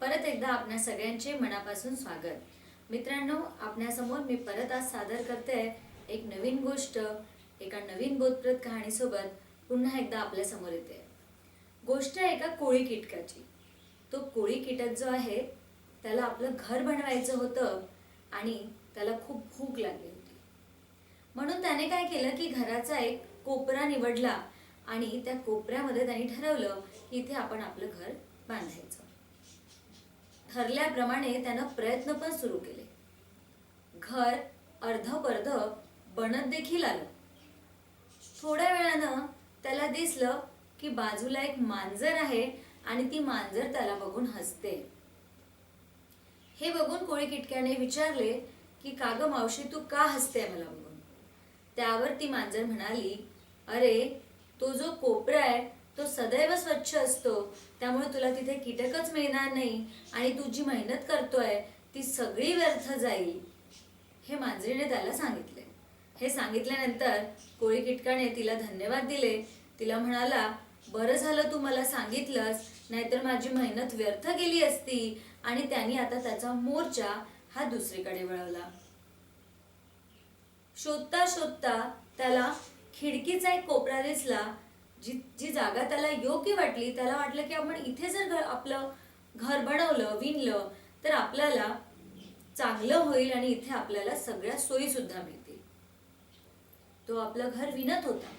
परत एकदा आपल्या सगळ्यांचे मनापासून स्वागत. मित्रांनो आपल्यासमोर मी परत आज सादर करते एक नवीन गोष्ट एका नवीन बोधप्रद कहाणीसोबत पुन्हा एकदा आपल्यासमोर येते. गोष्ट आहे एका कोळी कीटकाची? तो कोळी कीटक जो आहे त्याला आपलं घर बनवायचं होतं आणि त्याला खूप भूक लागली होती. म्हणून त्याने काय केलं की घराचा एक कोपरा निवडला आणि त्या कोपऱ्यामध्ये त्यांनी ठरवलं की इथे आपण आपलं घर बांधायचं. ठरल्याप्रमाणे त्यानं प्रयत्न पण सुरू केले. घर अर्धपर्ध बनत देखील आलं. थोड्या वेळानं त्याला दिसलं की बाजूला एक मांजर आहे आणि ती मांजर त्याला बघून हसते. हे बघून कोळी किटक्याने विचारले की काग मावशी तू का हसते मला बघून? त्यावर ती मांजर म्हणाली अरे तो जो कोपरा आहे तो सदैव स्वच्छ असतो. त्यामुळे तुला तिथे कीटकच मिळणार नाही. आणि तू जी मेहनत करतोय ती सगळी व्यर्थ जाईल. हे मांजरीने त्याला सांगितले. हे सांगितल्यानंतर कोळी किटकाने तिला धन्यवाद दिले. तिला म्हणाला बरं झालं तू मला सांगितलंस नाहीतर माझी मेहनत व्यर्थ गेली असती. आणि त्यांनी आता त्याचा मोर्चा हा दुसरीकडे वळवला. शोधता शोधता त्याला खिडकीचा एक कोपरा दिसला. जी जी जागा त्याला योग्य वाटली त्याला वाटलं की आपण इथे जर घर आपलं घर बनवलं विणलं तर आपल्याला चांगलं होईल आणि इथे आपल्याला सगळ्या सोयी सुद्धा मिळतील. तो आपलं घर विणत होता.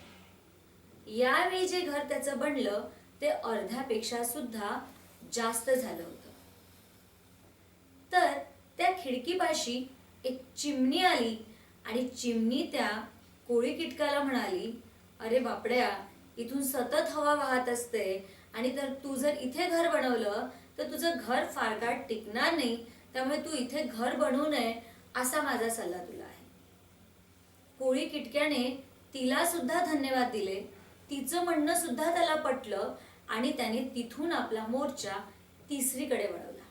यावेळी जे घर त्याचं बनलं ते अर्ध्यापेक्षा सुद्धा जास्त झालं होतं. तर त्या खिडकीपाशी एक चिमणी आली आणि चिमणी त्या कोळी किटकाला म्हणाली अरे बापड्या इथून सतत हवा वाहत असते आणि तर तू जर इथे घर बनवलं तर तुझं घर फार काळ टिकणार नाही. त्यामुळे तू इथे घर बनवू नये असा माझा सल्ला तुला आहे. कोळी किटक्याने तिला सुद्धा धन्यवाद दिले. तिचं म्हणणं सुद्धा त्याला पटलं आणि त्याने तिथून आपला मोर्चा तिसरीकडे वळवला.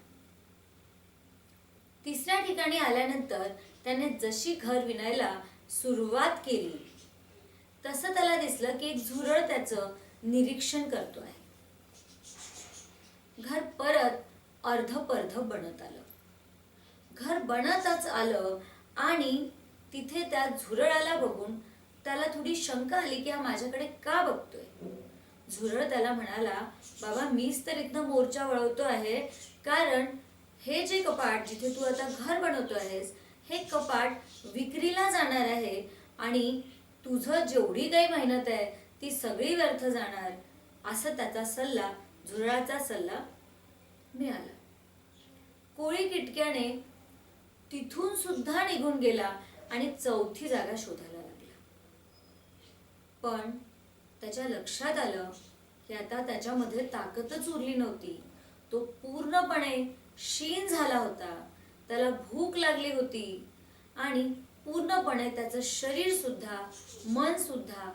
तिसऱ्या ठिकाणी आल्यानंतर त्याने जशी घर विणायला सुरुवात केली तसं त्याला दिसलं की एक झुरळ त्याचं निरीक्षण करतो आहे घर परत अर्धपर्ध बनत आलं. घर बनतच आलं आणि तिथे त्या झुरळाला बघून त्याला थोडी शंका आली की हा माझ्याकडे का बघतोय? झुरळ त्याला म्हणाला बाबा मीच तर इथनं मोर्चा वळवतो आहे. कारण हे जे कपाट जिथे तू आता घर बनवतो आहेस हे कपाट विक्रीला जाणार आहे आणि तुझं जेवढी काही मेहनत आहे ती सगळी व्यर्थ जाणार. असं त्याचा सल्ला झुरळाचा सल्ला मिळाला. कोळी किटक्याने तिथून सुद्धा निघून गेला आणि चौथी जागा शोधायला लागला. पण त्याच्या लक्षात आलं की आता त्याच्यामध्ये ताकदच उरली नव्हती. तो पूर्णपणे क्षीण झाला होता. त्याला भूक लागली होती. आणि पूर्णपणे त्याचं शरीर सुद्धा मन सुद्धा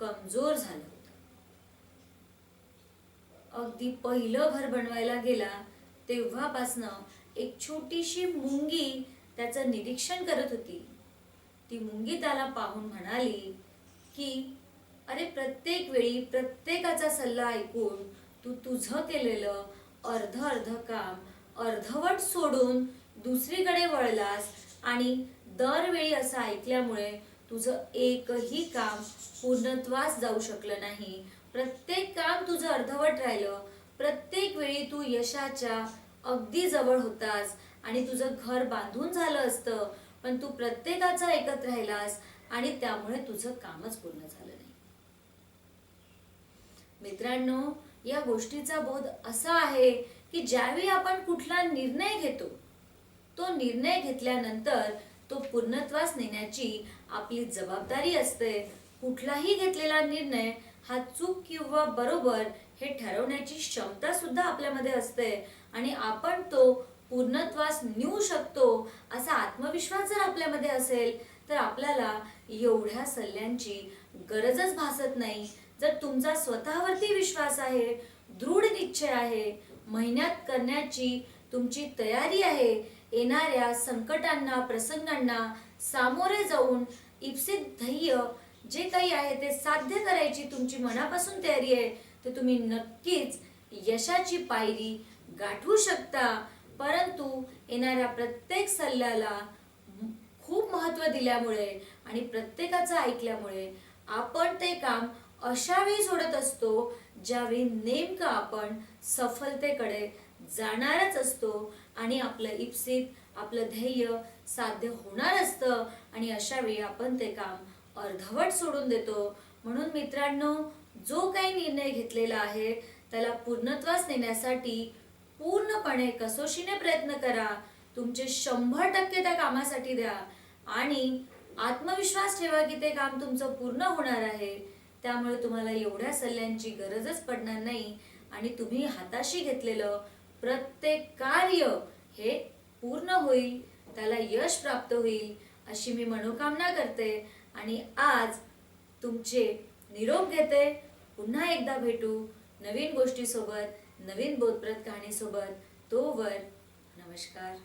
कमजोर झालं होतं. अगदी पहिलं घर बनवायला गेला तेव्हापासनं एक छोटीशी मुंगी त्याचं निरीक्षण करत होती. ती मुंगी त्याला पाहून म्हणाली की अरे प्रत्येक वेळी प्रत्येकाचा सल्ला ऐकून तू तुझं केलेलं अर्ध अर्ध काम अर्धवट सोडून दुसरीकडे वळलास आणि दरवेळी असं ऐकल्यामुळे तुझं एकही काम पूर्णत्वास जाऊ शकलं नाही. प्रत्येक काम तुझं अर्धवट राहिलं. प्रत्येक वेळी तू यशाच्या अगदी जवळ होतास आणि तुझं घर बांधून झालं असतं पण तू प्रत्येकाचा ऐकत राहिलास आणि त्यामुळे तुझं कामच पूर्ण झालं नाही. मित्रांनो या गोष्टीचा बोध असा आहे की ज्यावेळी आपण कुठला निर्णय घेतो तो निर्णय घेतल्यानंतर तो पूर्णत्वास नेण्याची आपली जबाबदारी असते. कुठलाही घेतलेला निर्णय हा चूक किंवा बरोबर हे ठरवण्याची क्षमता सुद्धा आपल्यामध्ये असते आणि आपण तो पूर्णत्वास नेऊ शकतो असा आत्मविश्वास जर आपल्यामध्ये असेल तर आपल्याला एवढ्या सल्ल्यांची गरजच भासत नाही. जर तुमचा स्वतःवरती विश्वास आहे दृढ निश्चय आहे मेहनत करण्याची तुमची तयारी आहे येणाऱ्या संकटांना प्रसंगांना सामोरे जाऊन इप्सित ध्येय जे काही आहे ते साध्य करायची तुमची मनापासून तयारी आहे तर तुम्ही नक्कीच यशाची पायरी गाठू शकता. परंतु येणाऱ्या प्रत्येक सल्ल्याला खूप महत्त्व दिल्यामुळे आणि प्रत्येकाचं ऐकल्यामुळे आपण ते काम अशावेळी सोडत असतो ज्यावेळी नेमकं आपण सफलतेकडे जाणारच असतो. आणि आपलं इप्सित आपलं ध्येय साध्य होणार असतं. आणि अशा वेळी आपण ते काम अर्धवट सोडून देतो. म्हणून मित्रांनो जो काही निर्णय घेतलेला आहे त्याला पूर्णत्वास नेण्यासाठी पूर्णपणे कसोशीने प्रयत्न करा. तुमचे शंभर टक्के त्या कामासाठी द्या. आणि आत्मविश्वास ठेवा की ते काम तुमचं पूर्ण होणार आहे. त्यामुळे तुम्हाला एवढ्या सल्ल्यांची गरजच पडणार नाही. आणि तुम्ही हाताशी घेतलेलं प्रत्येक कार्य हे पूर्ण होईल त्याला यश प्राप्त होईल अशी मी मनोकामना करते. आणि आज तुमचे निरोप घेते. पुन्हा एकदा भेटू नवीन गोष्टीसोबत नवीन बोधप्रत कहाणीसोबत. तोवर नमस्कार.